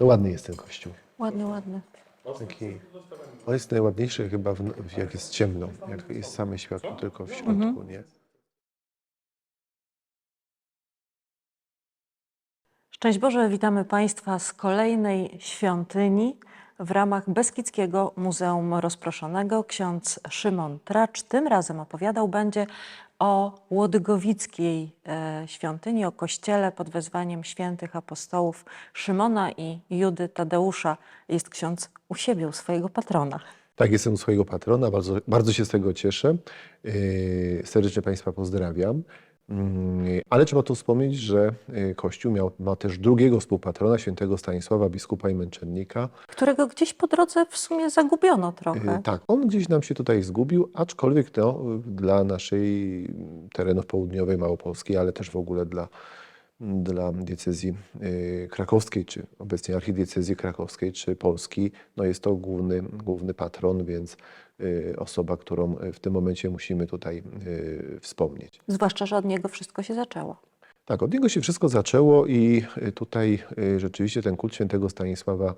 No ładny jest ten kościół. Ładny, ładny. Taki, on jest najładniejszy chyba, w, jak jest ciemno, jak jest same światło tylko w środku, nie? Szczęść Boże, witamy Państwa z kolejnej świątyni w ramach Beskidzkiego Muzeum Rozproszonego. Ksiądz Szymon Tracz tym razem opowiadał będzie o Łodygowickiej e, świątyni, o kościele pod wezwaniem świętych apostołów Szymona i Judy Tadeusza. Jest ksiądz u siebie, u swojego patrona. Tak, jestem u swojego patrona, bardzo, bardzo się z tego cieszę. Yy, serdecznie Państwa pozdrawiam. Yy, Ale trzeba tu wspomnieć, że yy, Kościół miał, ma też drugiego współpatrona, świętego Stanisława, biskupa i męczennika. którego gdzieś po drodze w sumie zagubiono trochę. Yy, Tak, on gdzieś nam się tutaj zgubił, aczkolwiek no, dla naszej terenów południowej Małopolski, ale też w ogóle dla, dla diecezji krakowskiej, czy obecnie archidiecezji krakowskiej, czy Polski, no jest to główny, główny patron, więc osoba, którą w tym momencie musimy tutaj yy, wspomnieć. Zwłaszcza, że od niego wszystko się zaczęło. Tak, od niego się wszystko zaczęło i y, tutaj y, rzeczywiście ten kult świętego Stanisława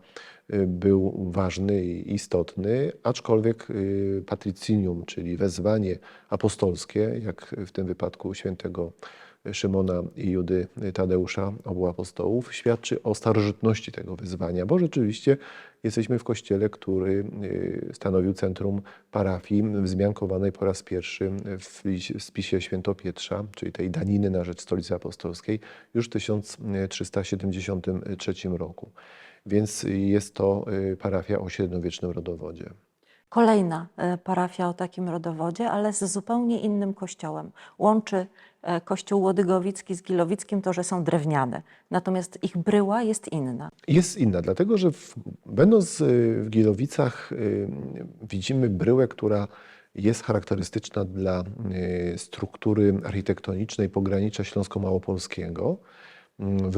y, był ważny i istotny, aczkolwiek y, patricinium, czyli wezwanie apostolskie, jak w tym wypadku świętego Szymona i Judy Tadeusza, obu apostołów, świadczy o starożytności tego wyzwania, bo rzeczywiście jesteśmy w kościele, który y, stanowił centrum parafii wzmiankowanej po raz pierwszy w spisie Świętopietrza, czyli tej daniny na rzecz Stolicy Apostolskiej, już w 1373 roku. Więc jest to y, parafia o średniowiecznym rodowodzie. Kolejna e, parafia o takim rodowodzie, ale z zupełnie innym kościołem. Łączy e, kościół Łodygowicki z Gilowickim to, że są drewniane, natomiast ich bryła jest inna. Jest inna, dlatego że w, będąc y, w Gilowicach widzimy bryłę, która jest charakterystyczna dla struktury architektonicznej pogranicza śląsko-małopolskiego. Mm,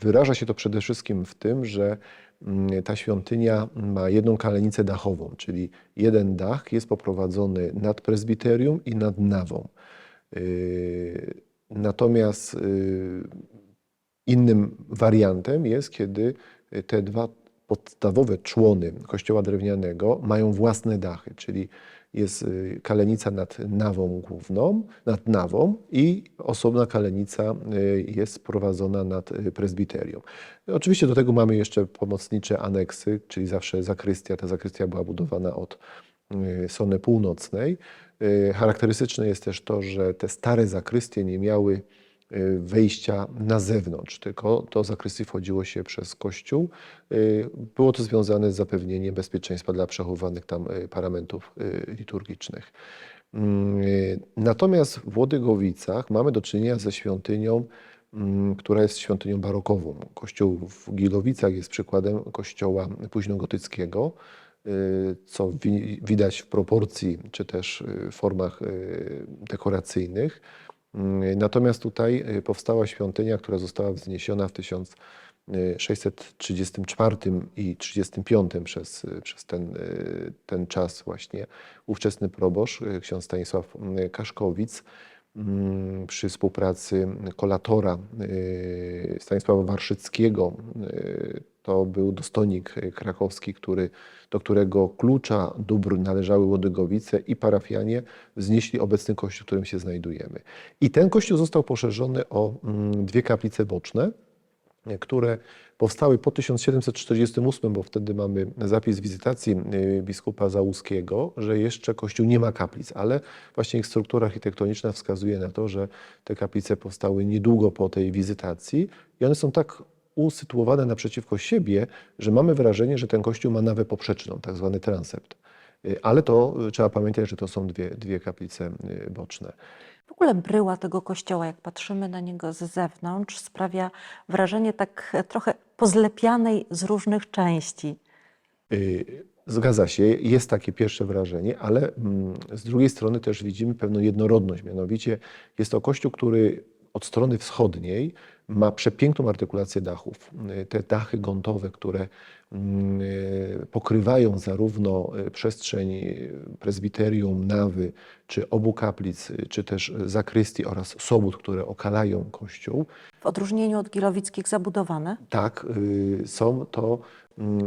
Wyraża się to przede wszystkim w tym, że ta świątynia ma jedną kalenicę dachową, czyli jeden dach jest poprowadzony nad prezbiterium i nad nawą. Y, Natomiast y, Innym wariantem jest, kiedy te dwa podstawowe człony kościoła drewnianego mają własne dachy, czyli jest y, kalenica nad nawą główną, nad nawą i osobna kalenica y, jest prowadzona nad y, prezbiterium. Oczywiście do tego mamy jeszcze pomocnicze aneksy, czyli zawsze zakrystia. Ta zakrystia była budowana od strony północnej. Charakterystyczne jest też to, że te stare zakrystie nie miały wejścia na zewnątrz, tylko do zakrystii wchodziło się przez kościół. Y, Było to związane z zapewnieniem bezpieczeństwa dla przechowywanych tam y, paramentów y, liturgicznych. Mm, y, Natomiast w Łodygowicach mamy do czynienia ze świątynią, mm, która jest świątynią barokową. Kościół w Gilowicach jest przykładem kościoła późnogotyckiego, y, co wi- widać w proporcji czy też y, formach y, dekoracyjnych. Mm, Natomiast tutaj y, powstała świątynia, która została wzniesiona w 1634 i 35 przez, y, przez ten, y, ten czas właśnie. Ówczesny proboszcz, ksiądz Stanisław y, Kaszkowic, mm, przy współpracy kolatora y, Stanisława Warszyckiego. y, To był dostojnik krakowski, który, do którego klucza dóbr należały Łodygowice i parafianie wznieśli obecny kościół, w którym się znajdujemy. I ten kościół został poszerzony o mm, dwie kaplice boczne, które powstały po 1748, bo wtedy mamy zapis wizytacji y, biskupa Załuskiego, że jeszcze kościół nie ma kaplic, ale właśnie ich struktura architektoniczna wskazuje na to, że te kaplice powstały niedługo po tej wizytacji i one są tak usytuowane naprzeciwko siebie, że mamy wrażenie, że ten kościół ma nawę poprzeczną, tak zwany transept. Y, Ale to y, trzeba pamiętać, że to są dwie, dwie kaplice y, boczne. W ogóle bryła tego kościoła, jak patrzymy na niego z zewnątrz, sprawia wrażenie tak e, trochę pozlepianej z różnych części. Zgadza się, jest takie pierwsze wrażenie, ale mm, z drugiej strony też widzimy pewną jednorodność. Mianowicie jest to kościół, który od strony wschodniej ma przepiękną artykulację dachów. Te dachy gontowe, które pokrywają zarówno y, przestrzeń y, prezbiterium, nawy, czy obu kaplic, czy też zakrystii oraz sobót, które okalają kościół, W odróżnieniu od gilowickich zabudowane. tak, y, są to, mm,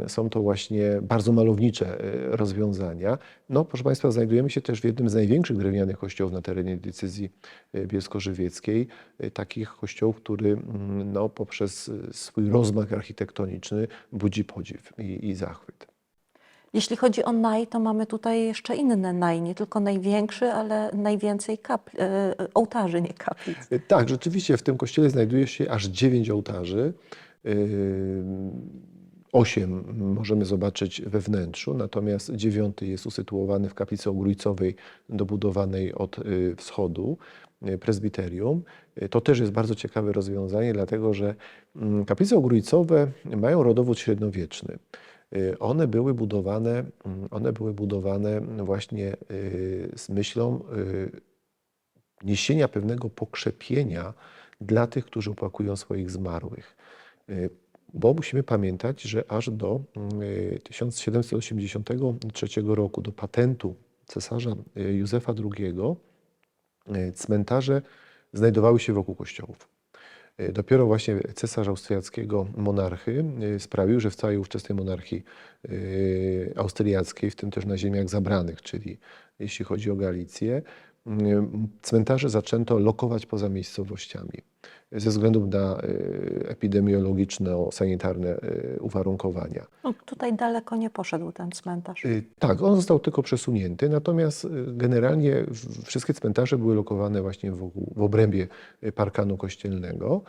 są to właśnie bardzo malownicze y, rozwiązania. No, proszę Państwa, znajdujemy się też w jednym z największych drewnianych kościołów na terenie decyzji bielsko-żywieckiej. Y, Takich kościołów, który mm, no, poprzez y, swój rozmach architektoniczny budzi podziw i, i zachwyt. Jeśli chodzi o naj, to mamy tutaj jeszcze inne naj, nie tylko największy, ale najwięcej kapli, e, ołtarzy, nie kaplic. Tak, rzeczywiście w tym kościele znajduje się aż dziewięć ołtarzy. Osiem możemy zobaczyć we wnętrzu, natomiast dziewiąty jest usytuowany w kaplicy ogrójcowej dobudowanej od y, wschodu, y, prezbiterium. Y, To też jest bardzo ciekawe rozwiązanie, dlatego że mm, kaplice ogrójcowe mają rodowód średniowieczny. One były budowane, mm, one były budowane właśnie z myślą niesienia pewnego pokrzepienia dla tych, którzy opłakują swoich zmarłych. Bo musimy pamiętać, że aż do y, 1783 roku, do patentu cesarza y, Józefa II, y, cmentarze znajdowały się wokół kościołów. Y, Dopiero właśnie cesarz austriackiego monarchy sprawił, że w całej ówczesnej monarchii austriackiej, w tym też na ziemiach zabranych, czyli jeśli chodzi o Galicję, cmentarze zaczęto lokować poza miejscowościami ze względu na y, epidemiologiczno-sanitarne y, uwarunkowania. No, tutaj daleko nie poszedł ten cmentarz. Y, Tak, on został tylko przesunięty, natomiast generalnie wszystkie cmentarze były lokowane właśnie wokół, w obrębie parkanu kościelnego.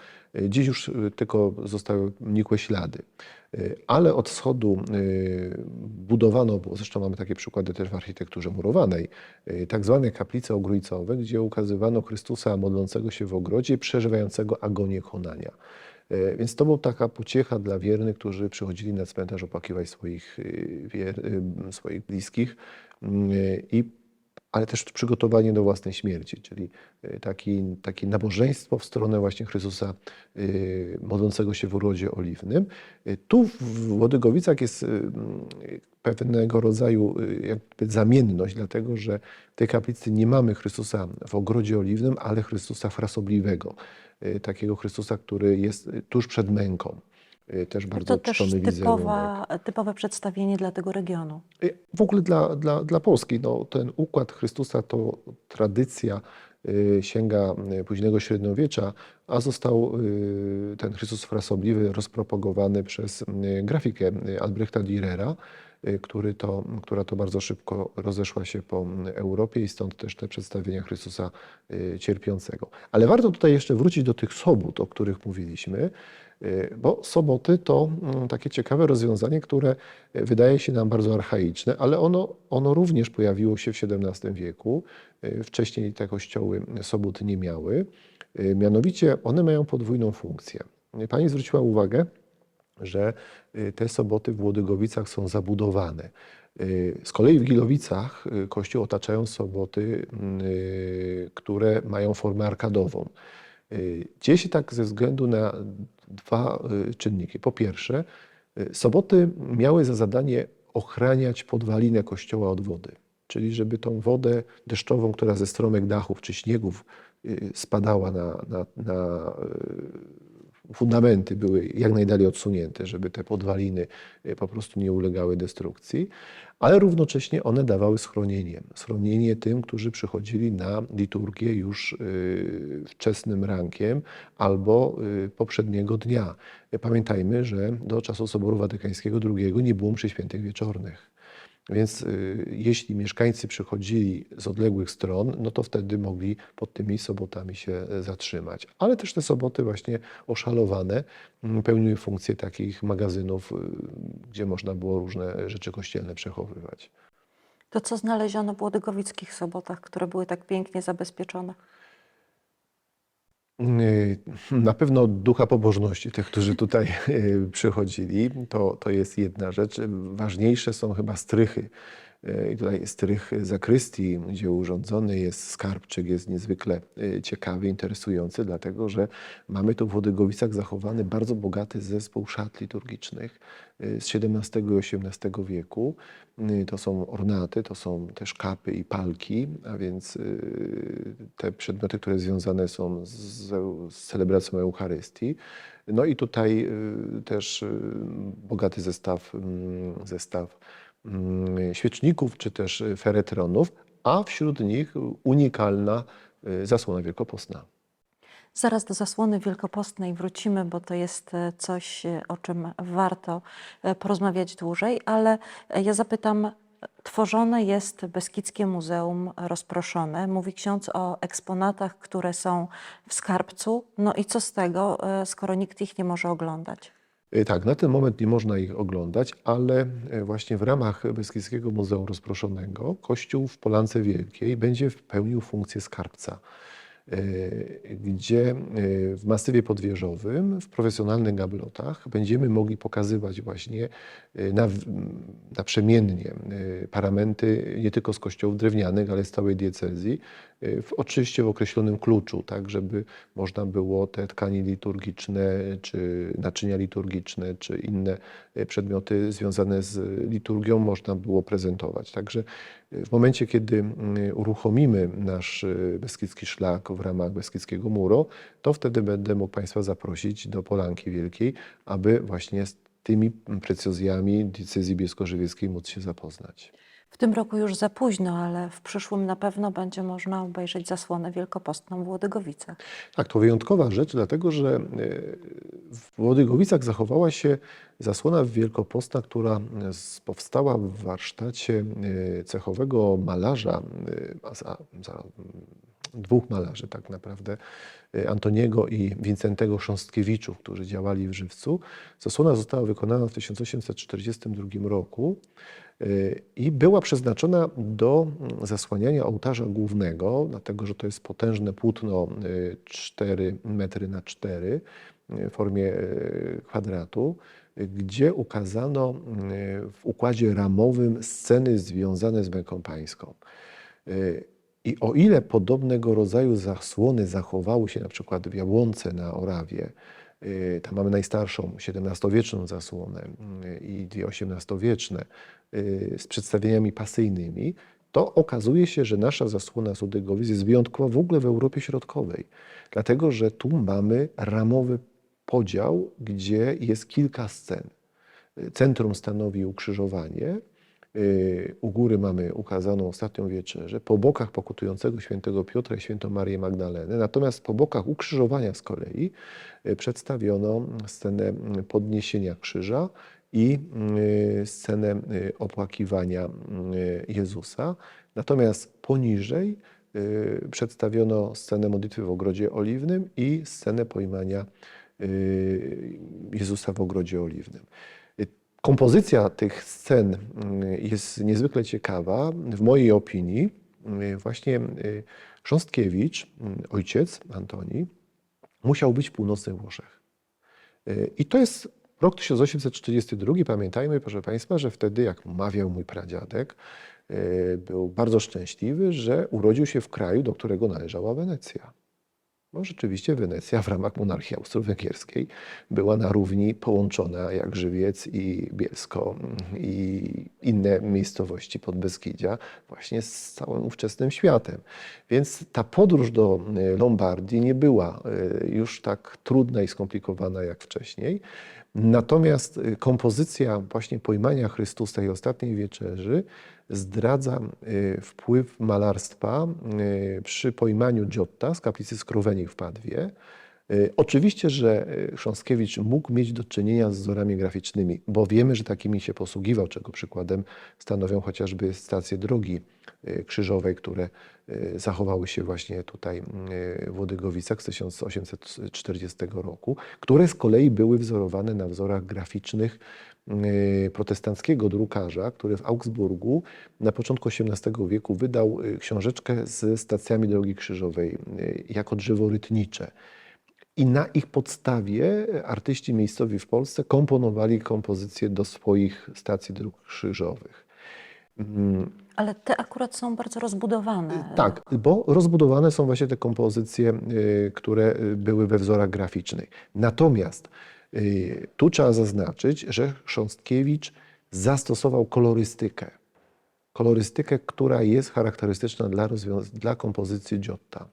Dziś już tylko zostały nikłe ślady. Ale od wschodu budowano, zresztą mamy takie przykłady też w architekturze murowanej, tak zwane kaplice ogrójcowe, gdzie ukazywano Chrystusa modlącego się w ogrodzie i przeżywającego agonię konania. E, Więc to była taka pociecha dla wiernych, którzy przychodzili na cmentarz opłakiwać swoich, wier, y, swoich bliskich, mm, i, ale też przygotowanie do własnej śmierci, czyli taki, takie nabożeństwo w stronę właśnie Chrystusa modlącego się w urodzie oliwnym. Tu w Łodygowicach jest pewnego rodzaju jakby zamienność, dlatego że w tej kaplicy nie mamy Chrystusa w ogrodzie oliwnym, ale Chrystusa frasobliwego. Y, Takiego Chrystusa, który jest y, tuż przed męką. Y, Też bardzo To też typowa, typowe przedstawienie dla tego regionu. W ogóle dla, dla, dla Polski no, ten układ Chrystusa to tradycja sięga późnego średniowiecza, a został ten Chrystus frasobliwy rozpropagowany przez grafikę Albrechta Dürera, który to, która to bardzo szybko rozeszła się po y, Europie i stąd też te przedstawienia Chrystusa y, cierpiącego. Ale warto tutaj jeszcze wrócić do tych sobót, o których mówiliśmy, y, bo soboty to mm, takie ciekawe rozwiązanie, które y, wydaje się nam bardzo archaiczne, ale ono, ono również pojawiło się w XVII wieku. Y, Wcześniej te kościoły sobót nie miały. Y, Mianowicie one mają podwójną funkcję. Pani zwróciła uwagę, że y, te soboty w Łodygowicach są zabudowane. Y, Z kolei w Gilowicach y, kościół otaczają soboty, y, które mają formę arkadową. Dzieje się tak ze względu na dwa czynniki. Po pierwsze, soboty miały za zadanie ochraniać podwalinę kościoła od wody, czyli żeby tą wodę deszczową, która ze stromek dachów czy śniegów spadała na, na, na fundamenty, były jak najdalej odsunięte, żeby te podwaliny y, po prostu nie ulegały destrukcji, ale równocześnie one dawały schronienie. Schronienie tym, którzy przychodzili na liturgię już y, wczesnym rankiem albo y, poprzedniego dnia. Pamiętajmy, że do czasu Soboru Watykańskiego II nie było mszy świętych wieczornych. Więc y, jeśli mieszkańcy przychodzili z odległych stron, no to wtedy mogli pod tymi sobotami się e, zatrzymać. Ale też te soboty właśnie oszalowane mm, pełniły funkcję takich magazynów, y, gdzie można było różne rzeczy kościelne przechowywać. To, co znaleziono w łodygowickich sobotach, które były tak pięknie zabezpieczone. Y, Na pewno ducha pobożności tych, którzy tutaj y, przychodzili, to, to jest jedna rzecz. Ważniejsze są chyba strychy I tutaj strych zakrystii, gdzie urządzony jest skarbczyk, jest niezwykle e, ciekawy, interesujący, dlatego że mamy tu w Włodygowicach zachowany bardzo bogaty zespół szat liturgicznych e, z XVII i XVIII wieku. E, To są ornaty, to są też kapy i palki, a więc e, te przedmioty, które związane są z, z celebracją Eucharystii. No i tutaj też bogaty zestaw, mm, zestaw świeczników czy też y, feretronów, a wśród nich unikalna y, zasłona wielkopostna. Zaraz do zasłony wielkopostnej wrócimy, bo to jest e, coś, o czym warto porozmawiać dłużej, ale ja zapytam, tworzone jest Beskidzkie Muzeum Rozproszone. Mówi ksiądz o eksponatach, które są w skarbcu. No i co z tego, skoro nikt ich nie może oglądać? Y, Tak, na ten moment nie można ich oglądać, ale y, właśnie w ramach Beskidzkiego Muzeum Rozproszonego Kościół w Polance Wielkiej będzie pełnił funkcję skarbca, y, gdzie w masywie podwieżowym, w profesjonalnych gablotach będziemy mogli pokazywać właśnie na, naprzemiennie paramenty nie tylko z kościołów drewnianych, ale z całej diecezji, w, oczywiście w określonym kluczu, tak żeby można było te tkani liturgiczne, czy naczynia liturgiczne, czy inne y, przedmioty związane z liturgią można było prezentować. Także y, w momencie, kiedy uruchomimy nasz y, Beskidzki Szlak w ramach Beskidzkiego Muro, to wtedy będę mógł Państwa zaprosić do Polanki Wielkiej, aby właśnie z tymi precjozjami diecezji bielsko-żywieckiej móc się zapoznać. W tym roku już za późno, ale w przyszłym na pewno będzie można obejrzeć zasłonę wielkopostną w Łodygowicach. Tak, to wyjątkowa rzecz, dlatego że e, w Łodygowicach zachowała się zasłona wielkopostna, która powstała w warsztacie e, cechowego malarza, e, dwóch malarzy tak naprawdę, Antoniego i Wincentego Chrząstkiewiczów, którzy działali w Żywcu. Zasłona została wykonana w 1842 roku i była przeznaczona do mm, zasłaniania ołtarza głównego, dlatego że to jest potężne płótno y, 4 metry na 4 y, w formie y, kwadratu, y, gdzie ukazano y, w układzie ramowym sceny związane z męką pańską. Y, I o ile podobnego rodzaju zasłony zachowały się na przykład w Jabłonce na Orawie, y, tam mamy najstarszą XVII-wieczną zasłonę y, i dwie XVIII-wieczne y, z przedstawieniami pasyjnymi, to okazuje się, że nasza zasłona z Udygowic jest wyjątkowa w ogóle w Europie Środkowej. Dlatego, że tu mamy ramowy podział, gdzie jest kilka scen. Y, Centrum stanowi ukrzyżowanie, Y, U góry mamy ukazaną ostatnią wieczerzę, po bokach pokutującego świętego Piotra i świętą Marię Magdalenę, natomiast po bokach ukrzyżowania z kolei y, przedstawiono scenę y, podniesienia krzyża i y, scenę y, opłakiwania y, Jezusa. Natomiast poniżej y, przedstawiono scenę modlitwy w Ogrodzie Oliwnym i scenę pojmania y, Jezusa w Ogrodzie Oliwnym. Kompozycja tych scen y, jest niezwykle ciekawa. W mojej opinii y, właśnie Chrząstkiewicz, y, ojciec Antoni, musiał być w północnych Włoszech. Y, I to jest rok 1842. Pamiętajmy, proszę Państwa, że wtedy, jak mawiał mój pradziadek, y, był bardzo szczęśliwy, że urodził się w kraju, do którego należała Wenecja. Bo rzeczywiście Wenecja w ramach monarchii austro-węgierskiej była na równi połączona jak Żywiec i Bielsko mm, i inne miejscowości Podbeskidzia właśnie z całym ówczesnym światem. Więc ta podróż do y, Lombardii nie była y, już tak trudna i skomplikowana jak wcześniej. Natomiast y, kompozycja właśnie pojmania Chrystusa i ostatniej wieczerzy zdradza y, wpływ malarstwa y, przy pojmaniu Giotta z kaplicy Skrowenik w Padwie. Y, Oczywiście, że y, Chrząstkiewicz mógł mieć do czynienia z wzorami graficznymi, bo wiemy, że takimi się posługiwał, czego przykładem stanowią chociażby stacje drogi y, krzyżowej, które zachowały się właśnie tutaj w Łodygowicach z 1840 roku, które z kolei były wzorowane na wzorach graficznych protestanckiego drukarza, który w Augsburgu na początku XVIII wieku wydał książeczkę z stacjami drogi krzyżowej jako drzewo rytnicze. I na ich podstawie artyści miejscowi w Polsce komponowali kompozycje do swoich stacji dróg krzyżowych. Ale te akurat są bardzo rozbudowane. Tak, bo rozbudowane są właśnie te kompozycje, y, które były we wzorach graficznych. Natomiast tu trzeba zaznaczyć, że Chrząstkiewicz zastosował kolorystykę. Kolorystykę, która jest charakterystyczna dla, dla kompozycji Giotta.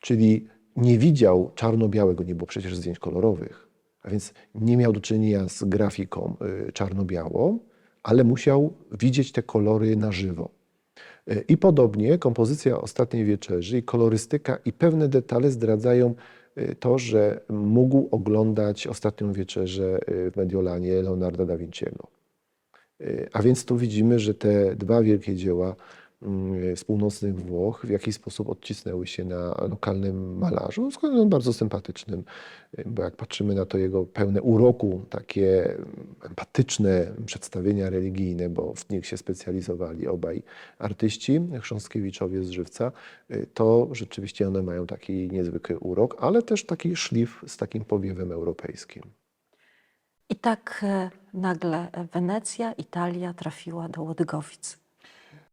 Czyli nie widział czarno-białego, nie było przecież zdjęć kolorowych, a więc nie miał do czynienia z grafiką y, czarno-białą, ale musiał widzieć te kolory na żywo. Y, I podobnie kompozycja Ostatniej Wieczerzy i kolorystyka i pewne detale zdradzają y, to, że mógł oglądać Ostatnią Wieczerzę w Mediolanie Leonarda da Vinciego. A więc tu widzimy, że te dwa wielkie dzieła z północnych Włoch w jakiś sposób odcisnęły się na lokalnym malarzu, skądinąd bardzo sympatycznym, y, bo jak patrzymy na to jego pełne uroku, takie mm, empatyczne przedstawienia religijne, bo w nich się specjalizowali obaj artyści, Chrząstkiewiczowie z Żywca, y, to rzeczywiście one mają taki niezwykły urok, ale też taki szlif z takim powiewem europejskim. I tak e, nagle Wenecja, Italia trafiła do Łodygowic.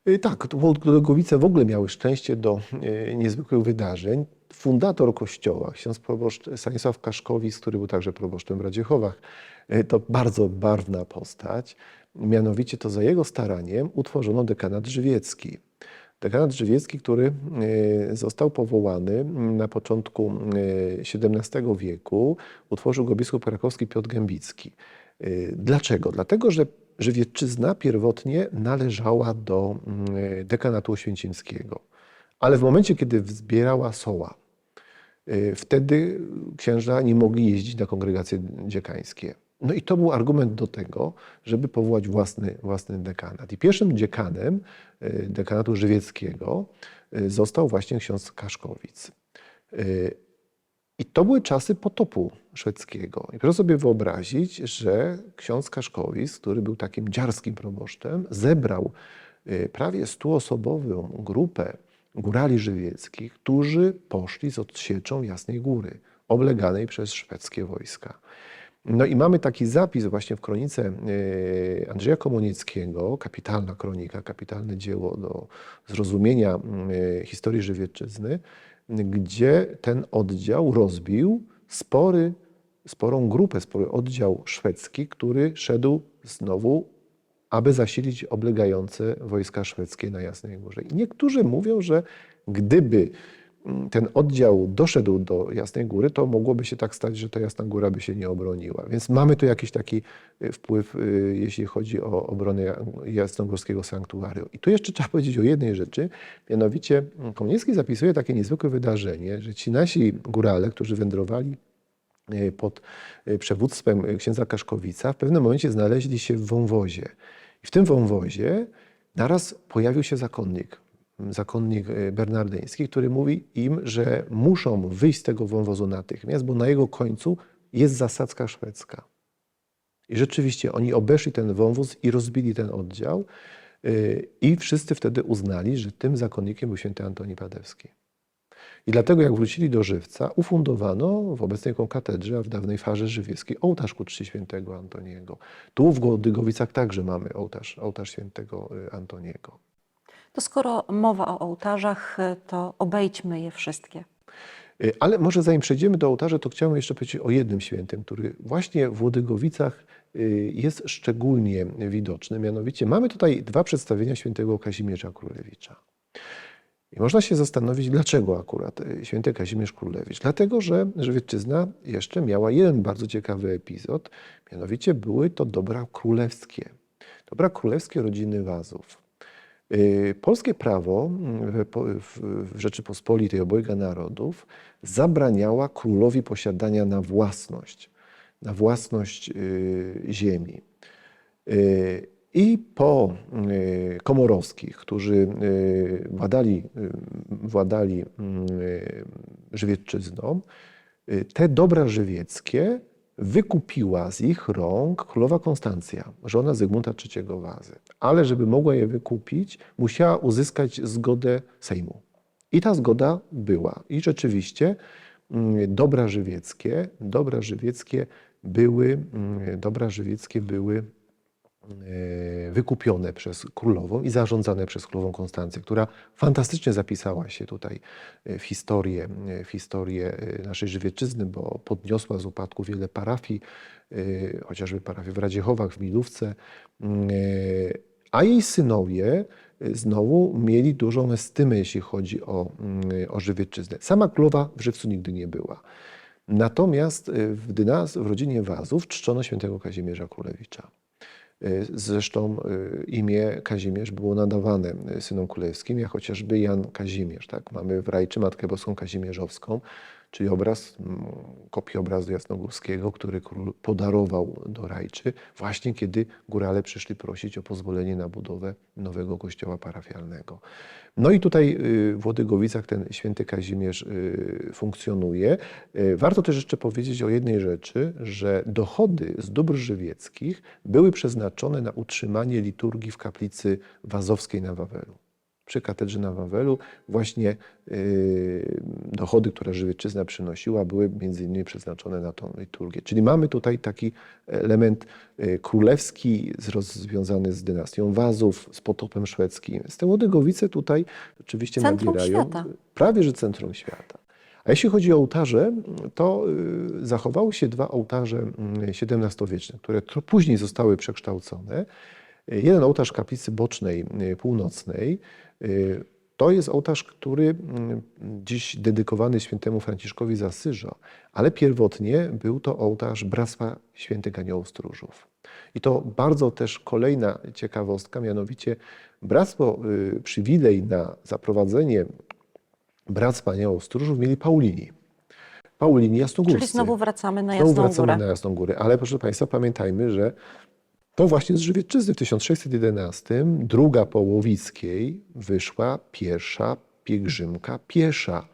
Y, Tak, to Łodygowice w ogóle miały szczęście do y, niezwykłych wydarzeń. Fundator kościoła, ksiądz proboszcz Stanisław Kaszkowicz, który był także proboszczem w Radziechowach, y, to bardzo barwna postać. Mianowicie to za jego staraniem utworzono dekanat żywiecki. Dekanat żywiecki, który został powołany na początku XVII wieku, utworzył go biskup krakowski Piotr Gębicki. Dlaczego? Dlatego, że Żywiecczyzna pierwotnie należała do mm, dekanatu oświęcimskiego. Ale w momencie, kiedy wzbierała soła, y, wtedy księża nie mogli jeździć na kongregacje dziekańskie. No i to był argument do tego, żeby powołać własny, własny dekanat. I pierwszym dziekanem y, dekanatu żywieckiego y, został właśnie ksiądz Kaszkowic. I to były czasy potopu szwedzkiego. I proszę sobie wyobrazić, że ksiądz Kaszkowic, który był takim dziarskim proboszczem, zebrał y, prawie stuosobową grupę górali żywieckich, którzy poszli z odsieczą Jasnej Góry, obleganej przez szwedzkie wojska. No i mamy taki zapis właśnie w kronice y, Andrzeja Komunieckiego, kapitalna kronika, kapitalne dzieło do zrozumienia y, historii Żywiecczyzny, gdzie ten oddział rozbił spory, sporą grupę, spory oddział szwedzki, który szedł znowu, aby zasilić oblegające wojska szwedzkie na Jasnej Górze. I niektórzy mówią, że gdyby ten oddział doszedł do Jasnej Góry, to mogłoby się tak stać, że ta Jasna Góra by się nie obroniła. Więc mamy tu jakiś taki y, wpływ, y, jeśli chodzi o obronę Ja- jasnogórskiego sanktuarium. I tu jeszcze trzeba powiedzieć o jednej rzeczy, mianowicie mm, Komuniecki zapisuje takie niezwykłe wydarzenie, że ci nasi górale, którzy wędrowali y, pod przewództwem księdza Kaszkowica, w pewnym momencie znaleźli się w wąwozie. I w tym wąwozie naraz pojawił się zakonnik, zakonnik y, bernardyński, który mówi im, że muszą wyjść z tego wąwozu natychmiast, bo na jego końcu jest zasadzka szwedzka. I rzeczywiście oni obeszli ten wąwóz i rozbili ten oddział. y, I wszyscy wtedy uznali, że tym zakonnikiem był święty Antoni Padewski. I dlatego jak wrócili do Żywca, ufundowano w obecnej katedrze, a w dawnej farze żywieckiej, ołtarz ku czci świętego Antoniego. Tu w Głodygowicach także mamy ołtarz, ołtarz świętego y, Antoniego. To skoro mowa o ołtarzach, e, to obejdźmy je wszystkie. Y, Ale może zanim przejdziemy do ołtarza, to chciałbym jeszcze powiedzieć o jednym świętym, który właśnie w Łodygowicach y, jest szczególnie widoczny. Mianowicie mamy tutaj dwa przedstawienia świętego Kazimierza Królewicza. I można się zastanowić, dlaczego akurat święty Kazimierz Królewicz. Dlatego, że Żywiecczyzna jeszcze miała jeden bardzo ciekawy epizod, mianowicie były to dobra królewskie. Dobra królewskie rodziny Wazów. Y, Polskie prawo mm, w, po- w, w Rzeczypospolitej obojga narodów zabraniała królowi posiadania na własność, na własność y, ziemi. Y, I po Komorowskich, którzy władali, władali y, Żywiecczyzną, te dobra żywieckie wykupiła z ich rąk królowa Konstancja, żona Zygmunta III Wazy. Ale żeby mogła je wykupić, musiała uzyskać zgodę Sejmu. I ta zgoda była. I rzeczywiście mm, dobra żywieckie, dobra żywieckie były, mm, dobra żywieckie były wykupione przez królową i zarządzane przez królową Konstancję, która fantastycznie zapisała się tutaj e, w historię, e, w historię e, naszej Żywiecczyzny, bo podniosła z upadku wiele parafii, e, chociażby parafię w Radziechowach, w Milówce, e, a jej synowie e, znowu mieli dużą estymę, jeśli chodzi o, mm, o. Sama królowa w Żywcu nigdy nie była. Natomiast e, w, dynas, w rodzinie Wazów czczono świętego Kazimierza Królewicza. E, Zresztą e, imię Kazimierz było nadawane e, synom królewskim, jak chociażby Jan Kazimierz. Tak? Mamy w Rajczy Matkę Boską Kazimierzowską, czyli obraz, kopię obrazu jasnogórskiego, który król podarował do Rajczy, właśnie kiedy górale przyszli prosić o pozwolenie na budowę nowego kościoła parafialnego. No i tutaj y, w Łodygowicach ten święty Kazimierz y, funkcjonuje. Y, Warto też jeszcze powiedzieć o jednej rzeczy, że dochody z dóbr żywieckich były przeznaczone na utrzymanie liturgii w kaplicy wazowskiej na Wawelu. Przy katedrze na Wawelu właśnie y, dochody, które Żywiecczyzna przynosiła, były między innymi przeznaczone na tą liturgię. Czyli mamy tutaj taki element y, królewski związany z dynastią Wazów, z potopem szwedzkim. Z te Łodygowice tutaj oczywiście Centrum nabierają świata. prawie że centrum świata. A jeśli chodzi o ołtarze, to y, zachowały się dwa ołtarze mm, XVII-wieczne, które później zostały przekształcone. Jeden ołtarz kaplicy bocznej y, północnej y, to jest ołtarz, który mm, dziś dedykowany świętemu Franciszkowi z Asyża, ale pierwotnie był to ołtarz Bractwa Świętych Aniołów Stróżów. I to bardzo też kolejna ciekawostka, mianowicie bractwo y, przywilej na zaprowadzenie Bractwa Aniołów Stróżów mieli Paulini. Paulini Jasnogórscy. Czyli znowu wracamy na Znowu Jasną wracamy Górę. na Jasną Górę. Ale proszę Państwa, pamiętajmy, że to właśnie z Żywiecczyzny w 1611, druga po Łowickiej, wyszła pierwsza pielgrzymka piesza,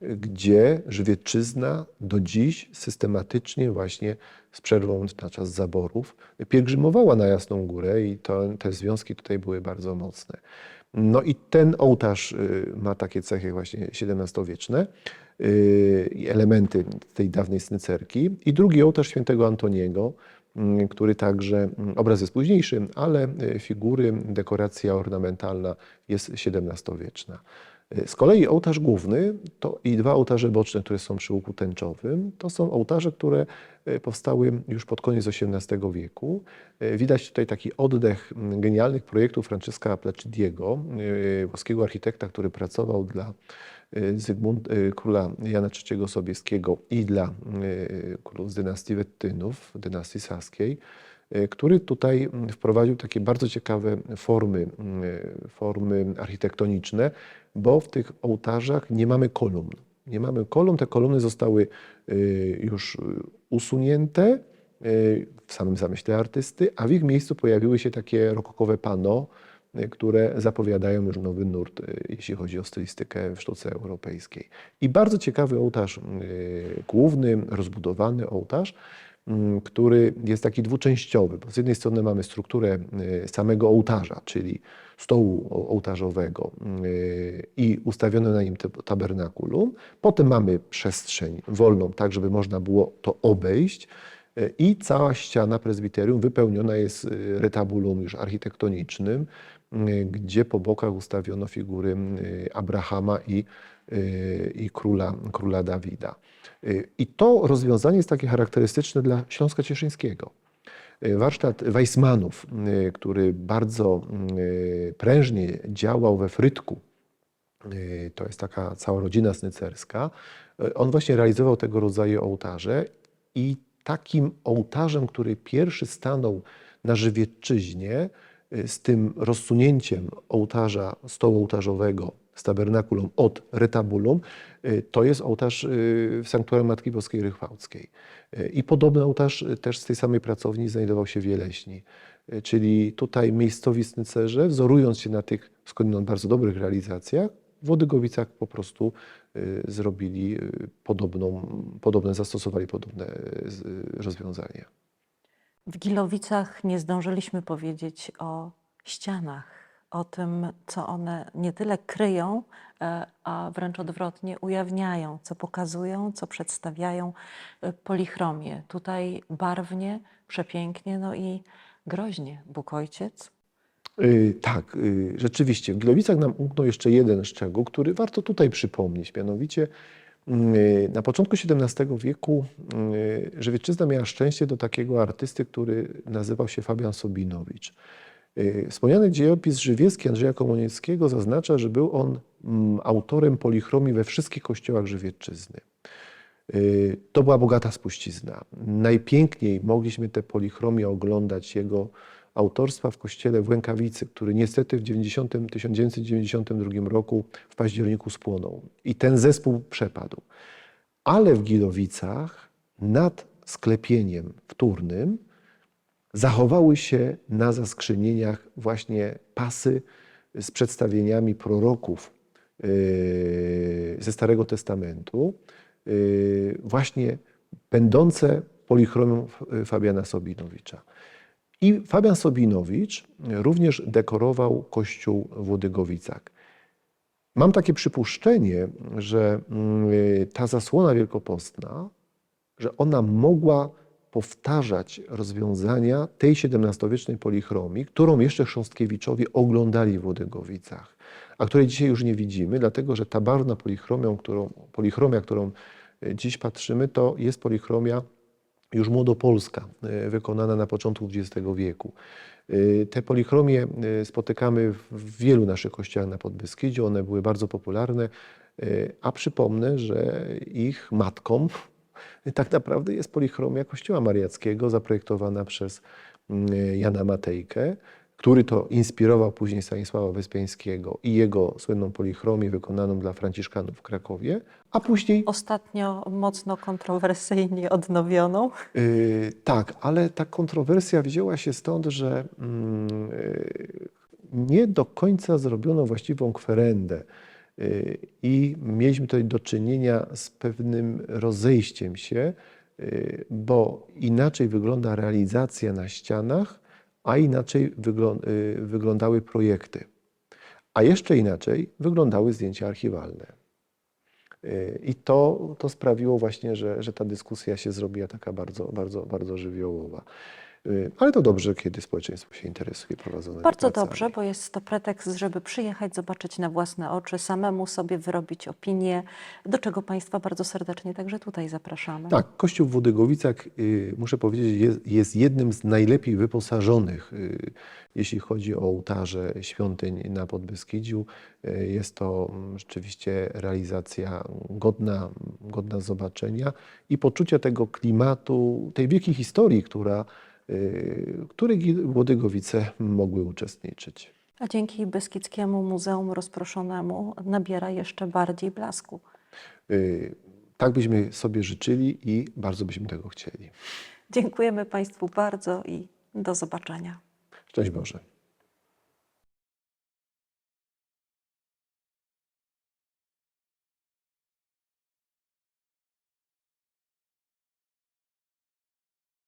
gdzie Żywiecczyzna do dziś systematycznie właśnie z przerwą na czas zaborów pielgrzymowała na Jasną Górę i to, te związki tutaj były bardzo mocne. No i ten ołtarz y, ma takie cechy właśnie XVII-wieczne, y, elementy tej dawnej snycerki. I drugi ołtarz świętego Antoniego, który także, mm, obraz jest późniejszy, ale y, figury, dekoracja ornamentalna jest XVII-wieczna. Y, Z kolei ołtarz główny to i dwa ołtarze boczne, które są przy łuku tęczowym, to są ołtarze, które y, powstały już pod koniec XVIII wieku. Widać tutaj taki oddech mm, genialnych projektów Francesca Placidiego, włoskiego architekta, który pracował dla Zygmunt, y, króla Jana III Sobieskiego i dla y, królów z dynastii Wettynów, dynastii saskiej, y, który tutaj mm, wprowadził takie bardzo ciekawe formy, y, formy architektoniczne, bo w tych ołtarzach nie mamy kolumn. Nie mamy kolumn, te kolumny zostały y, już y, usunięte y, w samym zamyśle artysty, a w ich miejscu pojawiły się takie rokokowe pano, y, które zapowiadają już nowy nurt, y, jeśli chodzi o stylistykę w sztuce europejskiej. I bardzo ciekawy ołtarz y, główny, rozbudowany ołtarz, mm, który jest taki dwuczęściowy, bo z jednej strony mamy strukturę y, samego ołtarza, czyli stołu ołtarzowego i ustawione na nim tabernakulum. Potem mamy przestrzeń wolną, tak żeby można było to obejść. I cała ściana prezbiterium wypełniona jest retabulum już architektonicznym, gdzie po bokach ustawiono figury y, Abrahama i, y, i króla, króla Dawida. Y, I to rozwiązanie jest takie charakterystyczne dla Śląska Cieszyńskiego. Y, Warsztat Weissmanów, y, który bardzo y, prężnie działał we Frytku, y, to jest taka cała rodzina snycerska, y, on właśnie realizował tego rodzaju ołtarze i takim ołtarzem, który pierwszy stanął na Żywiecczyźnie y, z tym rozsunięciem ołtarza, stołu ołtarzowego z tabernakulum od retabulum, y, to jest ołtarz y, w sanktuarium Matki Boskiej Rychwałckiej. Y, I podobny ołtarz y, też z tej samej pracowni znajdował się w Jeleśni. Y, Czyli tutaj miejscowi snycerze, wzorując się na tych skądinąd bardzo dobrych realizacjach, w Łodygowicach po prostu y, zrobili y, podobną, podobne, zastosowali podobne y, rozwiązanie. W Gilowicach nie zdążyliśmy powiedzieć o ścianach, o tym, co one nie tyle kryją, e, a wręcz odwrotnie ujawniają, co pokazują, co przedstawiają e, polichromię. Tutaj barwnie, przepięknie, no i groźnie. Bóg Ojciec. Y, Tak, y, rzeczywiście. W Gilowicach nam umknął jeszcze jeden szczegół, który warto tutaj przypomnieć. Mianowicie na początku XVII wieku y, Żywiecczyzna miała szczęście do takiego artysty, który nazywał się Fabian Sobinowicz. Y, Wspomniany dziejopis żywiecki Andrzeja Komunieckiego zaznacza, że był on mm, autorem polichromii we wszystkich kościołach Żywiecczyzny. Y, To była bogata spuścizna. Najpiękniej mogliśmy te polichromie oglądać jego autorstwa w kościele w Łękawicy, który niestety w 90, 1992 roku w październiku spłonął. I ten zespół przepadł. Ale w Gilowicach nad sklepieniem wtórnym zachowały się na zaskrzynieniach właśnie pasy z przedstawieniami proroków yy, ze Starego Testamentu, yy, właśnie będące polichromią Fabiana Sobinowicza. I Fabian Sobinowicz również dekorował kościół w Łodygowicach. Mam takie przypuszczenie, że mm, ta zasłona wielkopostna, że ona mogła powtarzać rozwiązania tej XVII-wiecznej polichromii, którą jeszcze chrząstkiewiczowie oglądali w Łodygowicach, a której dzisiaj już nie widzimy, dlatego że ta barwna polichromia, którą, polichromia, którą e, dziś patrzymy, to jest polichromia już młodopolska, e, wykonana na początku XX wieku. E, Te polichromie e, spotykamy w wielu naszych kościołach na Podbeskidziu, one były bardzo popularne, a przypomnę, że ich matką tak naprawdę jest polichromia Kościoła Mariackiego, zaprojektowana przez mm, Jana Matejkę, który to inspirował później Stanisława Wyspiańskiego i jego słynną polichromię wykonaną dla Franciszkanów w Krakowie, a później Ostatnio mocno kontrowersyjnie odnowioną. Yy, tak, ale ta kontrowersja wzięła się stąd, że yy, nie do końca zrobiono właściwą kwerendę yy, i mieliśmy tutaj do czynienia z pewnym rozejściem się, yy, bo inaczej wygląda realizacja na ścianach, a inaczej yy, wyglądały projekty. A jeszcze inaczej wyglądały zdjęcia archiwalne. Y, I to, to sprawiło właśnie, że, że ta dyskusja się zrobiła taka bardzo, bardzo, bardzo żywiołowa. Y, Ale to dobrze, kiedy społeczeństwo się interesuje prowadzonymi Bardzo pracami. dobrze, bo jest to pretekst, żeby przyjechać, zobaczyć na własne oczy, samemu sobie wyrobić opinię, do czego Państwa bardzo serdecznie także tutaj zapraszamy. Tak, Kościół w Wodygowicach, y, muszę powiedzieć, jest, jest jednym z najlepiej wyposażonych, y, jeśli chodzi o ołtarze świątyń na Podbeskidziu. Jest to mm, rzeczywiście realizacja godna, godna zobaczenia i poczucia tego klimatu, tej wielkiej historii, która, y, której Gi- Łodygowice mogły uczestniczyć. A dzięki Beskidzkiemu Muzeum Rozproszonemu nabiera jeszcze bardziej blasku. Y, Tak byśmy sobie życzyli i bardzo byśmy tego chcieli. Dziękujemy Państwu bardzo i do zobaczenia. Szczęść Boże.